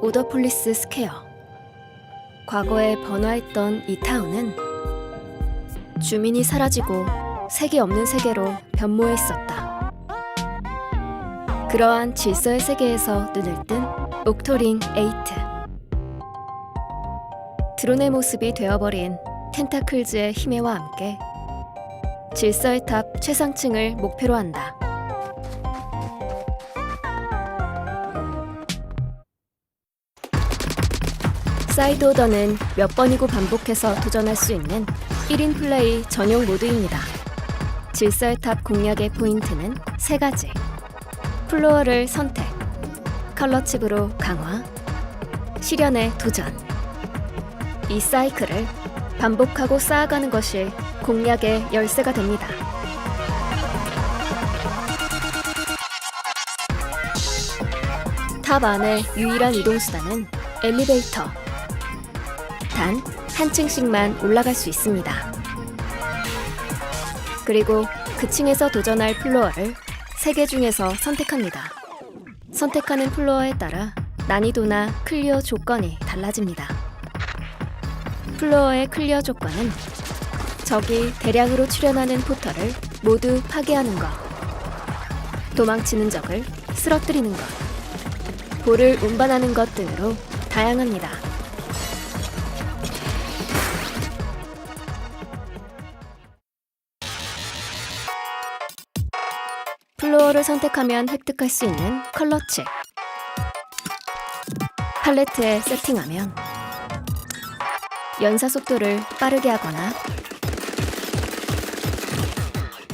오더폴리스 스퀘어. 과거에 번화했던 이 타운은 주민이 사라지고 색이 없는 세계로 변모해 있었다. 그러한 질서의 세계에서 눈을 뜬 옥토링 에이트. 드론의 모습이 되어버린 텐타클즈의 힘애와 함께 질서의 탑 최상층을 목표로 한다. 사이드 오더는 몇 번이고 반복해서 도전할 수 있는 1인 플레이 전용 모드입니다. 질서의 탑 공략의 포인트는 세 가지. 플로어를 선택, 컬러 칩으로 강화, 시련의 도전. 이 사이클을 반복하고 쌓아가는 것이 공략의 열쇠가 됩니다. 탑 안의 유일한 이동수단은 엘리베이터. 단 한 층씩만 올라갈 수 있습니다. 그리고 그 층에서 도전할 플로어를 세개 중에서 선택합니다. 선택하는 플로어에 따라 난이도나 클리어 조건이 달라집니다. 플로어의 클리어 조건은 적이 대량으로 출현하는 포털을 모두 파괴하는 것, 도망치는 적을 쓰러뜨리는 것, 볼을 운반하는 것 등으로 다양합니다. 플로어를 선택하면 획득할 수 있는 컬러 칩. 팔레트에 세팅하면 연사 속도를 빠르게 하거나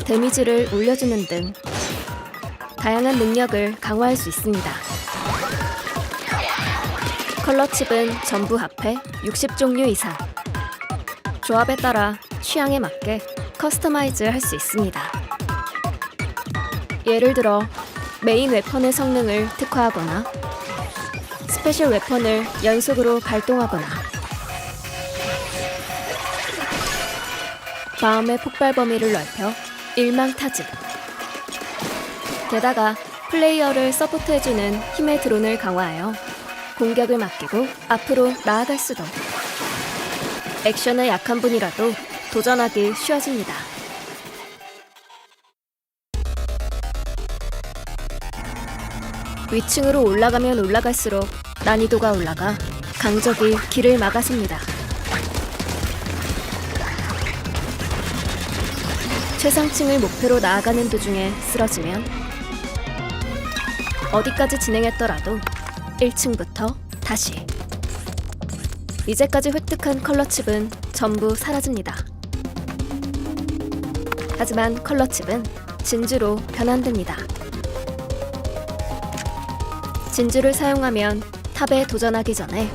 데미지를 올려주는 등 다양한 능력을 강화할 수 있습니다. 컬러 칩은 전부 합해 60종류 이상. 조합에 따라 취향에 맞게 커스터마이즈 할 수 있습니다. 예를 들어 메인 웨펀의 성능을 특화하거나 스페셜 웨펀을 연속으로 발동하거나 마음의 폭발 범위를 넓혀 일망타진 게다가 플레이어를 서포트해주는 힘의 드론을 강화하여 공격을 맡기고 앞으로 나아갈 수도 액션에 약한 분이라도 도전하기 쉬워집니다. 위층으로 올라가면 올라갈수록 난이도가 올라가 강적이 길을 막아섭니다. 최상층을 목표로 나아가는 도중에 쓰러지면 어디까지 진행했더라도 1층부터 다시 이제까지 획득한 컬러칩은 전부 사라집니다. 하지만 컬러칩은 진주로 변환됩니다. 진주를 사용하면 탑에 도전하기 전에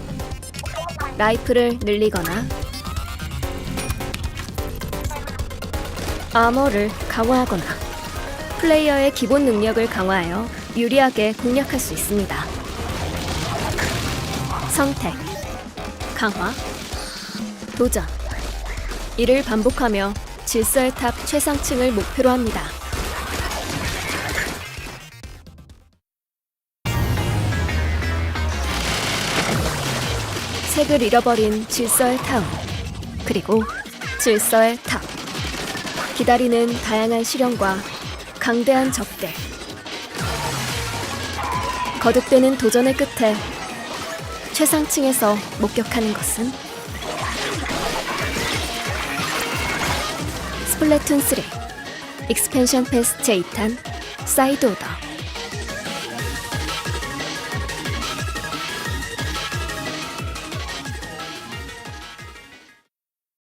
라이프를 늘리거나 아머를 강화하거나 플레이어의 기본 능력을 강화하여 유리하게 공략할 수 있습니다. 선택, 강화, 도전. 이를 반복하며 질서의 탑 최상층을 목표로 합니다. 색을 잃어버린 질서의 타운 그리고 질서의 탑. 기다리는 다양한 시련과 강대한 적대 거듭되는 도전의 끝에 최상층에서 목격하는 것은? 스플래툰 3 익스펜션 패스 제2탄 사이드 오더